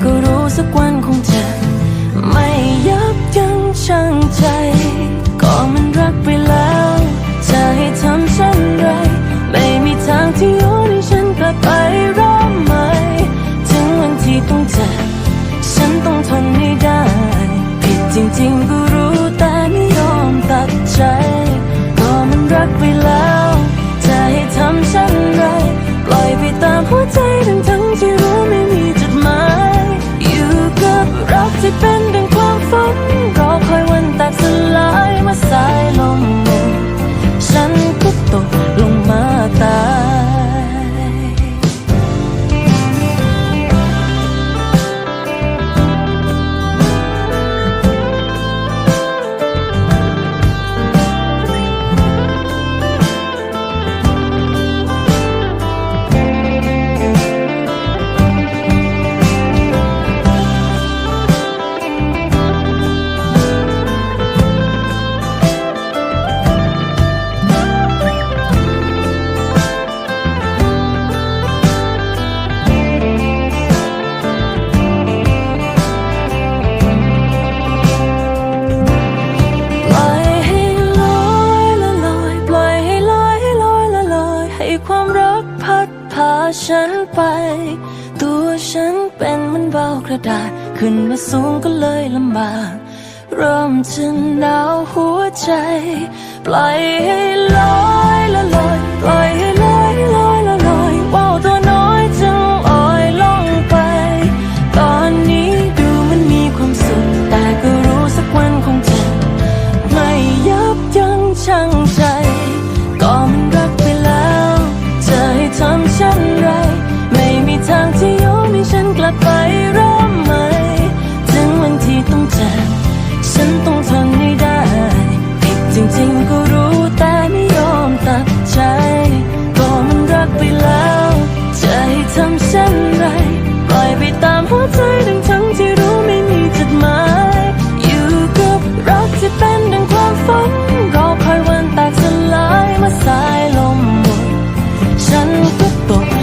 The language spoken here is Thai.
con ความรักพัดพาฉันไป ตัวฉันเป็นมันเบากระดาษ ขึ้นมาสูงก็เลยลำบากเริ่มจะหนาวหัวใจ ปล่อยให้ลอยละลอย Cristo.